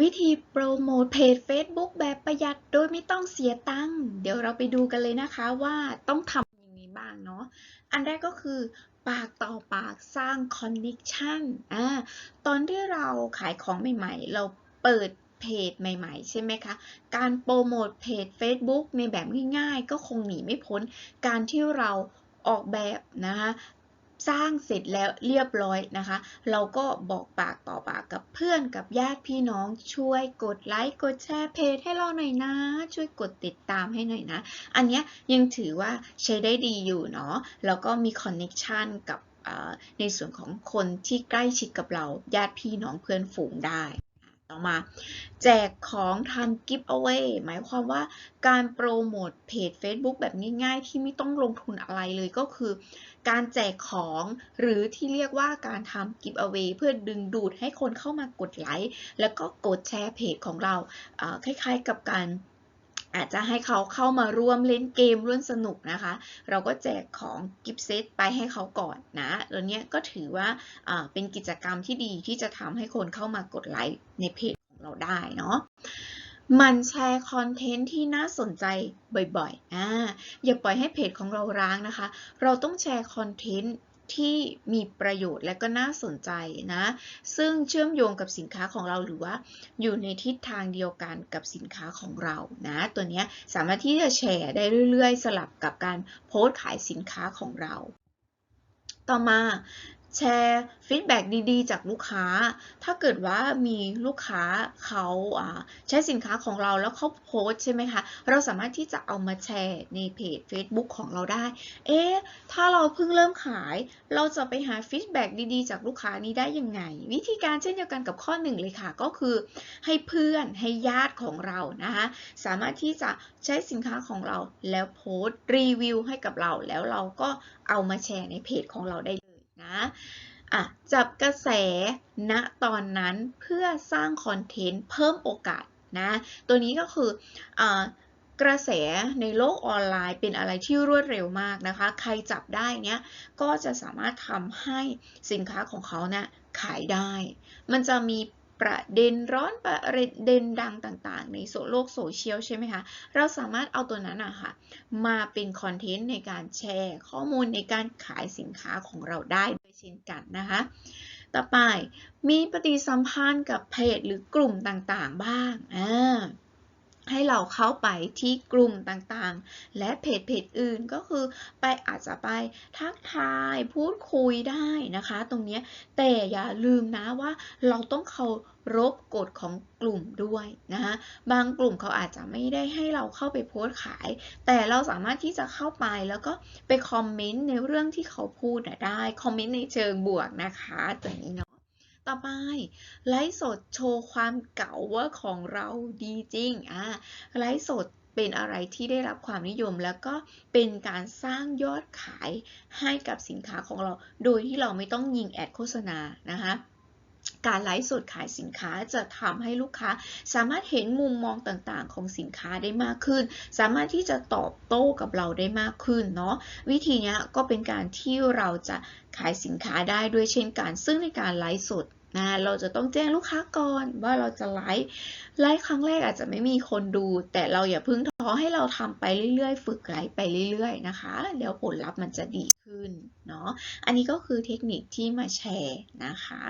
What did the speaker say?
วิธีโปรโมทเพจ Facebook แบบประหยัดโดยไม่ต้องเสียตังค์ เดี๋ยวเราไปดูกันเลยนะคะว่าต้องทำยังไงบ้างเนาะ อันแรกก็คือปากต่อปากสร้างคอนเน c t ชันอ่า ตอนที่เราขายของใหม่ๆ เราเปิดเพจใหม่ๆ ใช่ไหมคะ การโปรโมทเพจ Facebook ในแบบง่ายๆ ก็คงหนีไม่พ้นการที่เราออกแบบนะคะ สร้างเสร็จแล้วเรียบร้อยนะคะ เราก็บอกปากต่อปากกับเพื่อนกับญาติพี่น้องช่วยกดไลค์กดแชร์เพจให้เราหน่อยนะ ช่วยกดติดตามให้หน่อยนะ อันนี้ยังถือว่าใช้ได้ดีอยู่เนาะแล้วก็มีคอนเน็ชันกับในส่วนของคนที่ใกล้ชิดกับเราญาติพี่น้องเพื่อนฝูงได้ ต่อมา แจกของทำกิฟต์เอาไว้หมายความว่าการโปรโมทเพจ Facebook แบบง่ายๆ ที่ไม่ต้องลงทุนอะไรเลยก็คือ การแจกของหรือที่เรียกว่าการทำกิฟต์เอาไว้เพื่อดึงดูดให้คนเข้ามากดไลค์แล้วก็กดแชร์เพจของเราคล้ายๆกับการ อาจจะให้เขาเข้ามาร่วมเล่นเกมร่วมสนุกนะคะ เราก็แจกของกิฟต์เซตไปให้เขาก่อนนะตัวเนี้ยก็ถือว่าอ่าเป็นกิจกรรมที่ดีที่จะทำให้คนเข้ามากดไลค์ในเพจของเราได้เนาะมันแชร์คอนเทนต์ที่น่าสนใจบ่อยๆ อ่า อย่าปล่อยให้เพจของเราร้างนะคะ เราต้องแชร์คอนเทนต์ ที่มีประโยชน์และก็น่าสนใจนะ ซึ่งเชื่อมโยงกับสินค้าของเราหรือว่าอยู่ในทิศทางเดียวกันกับสินค้าของเรานะ ตัวนี้สามารถที่จะแชร์ได้เรื่อยๆ สลับกับการโพสต์ขายสินค้าของเรา ต่อมา แชร์ฟีดแบ็ดีๆ จากลูกค้า ถ้าเกิดว่ามีลูกค้าเขาใช้สินค้าของเราแล้วเขาโพสใช่ไหมคะ เราสามารถที่จะเอามาแชร์ในเพจ Facebook ของเราได้ เอ๊ะ ถ้าเราเพิ่งเริ่มขาย เราจะไปหาฟีดแบ็ดีๆ จากลูกค้านี้ได้ยังไง วิธีการเช่นเดียวกันกับข้อหนึ่งเลยค่ะ ก็คือให้เพื่อนให้ญาติของเรานะคะ สามารถที่จะใช้สินค้าของเราแล้วโพสรีวิวให้กับเราแล้วเราก็เอามาแชร์ในเพจของเราได้ นะอะจับกระแสณตอนนั้นเพื่อสร้างคอนเทนต์เพิ่มโอกาสนะตัวนี้ก็คืออกระแสในโลกออนไลน์เป็นอะไรที่รวดเร็วมากนะคะ ใครจับได้เนี้ยก็จะสามารถทำให้สินค้าของเขาเนะี่ยขายได้ มันจะมี ประเด็นร้อนประเด็นดังต่างๆ ในโลกโซเชียลใช่ไหมคะ เราสามารถเอาตัวนั้นอะค่ะมาเป็นคอนเทนต์ในการแชร์ข้อมูลในการขายสินค้าของเราได้ด้วยเช่นกันนะคะ ต่อไปมีปฏิสัมพันธ์กับเพจหรือกลุ่มต่างๆบ้างอ่า ให้เราเข้าไปที่กลุ่มต่างๆ และเพจเพจอื่นก็คือไปอาจจะไปทักทายพูดคุยได้นะคะ ตรงนี้แต่อย่าลืมนะว่าเราต้องเคารพกฎของกลุ่มด้วยนะคะบางกลุ่มเขาอาจจะไม่ได้ให้เราเข้าไปโพสต์ขาย แต่เราสามารถที่จะเข้าไปแล้วก็ไปคอมเมนต์ในเรื่องที่เขาพูดได้คอมเมนต์ในเชิงบวกนะคะตัวนี้เนาะ ต่อไปไลฟ์สดโชว์ความเก่าว่าของเราดีจริงอะไลฟ์สดเป็นอะไรที่ได้รับความนิยมแล้วก็เป็นการสร้างยอดขายให้กับสินค้าของเรา โดยที่เราไม่ต้องยิงแอดโฆษณานะคะ การไลฟ์สดขายสินค้าจะทำให้ลูกค้า สามารถเห็นมุมมองต่างๆ ของสินค้าได้มากขึ้น สามารถที่จะตอบโต้กับเราได้มากขึ้นเนาะวิธีนี้ก็เป็นการที่เราจะขายสินค้าได้ด้วยเช่นกัน ซึ่งในการไลฟ์สดนะเราจะต้องแจ้งลูกค้าก่อนว่าเราจะไลฟ์ไลฟ์ครั้งแรกอาจจะไม่มีคนดู แต่เราอย่าพึ่งท้อให้เราทำไปเรื่อยๆ ฝึกไลฟ์ไปเรื่อยๆนะคะแล้วผลลัพธ์มันจะดีขึ้นเนาะอันนี้ก็คือเทคนิคที่มาแชร์นะคะ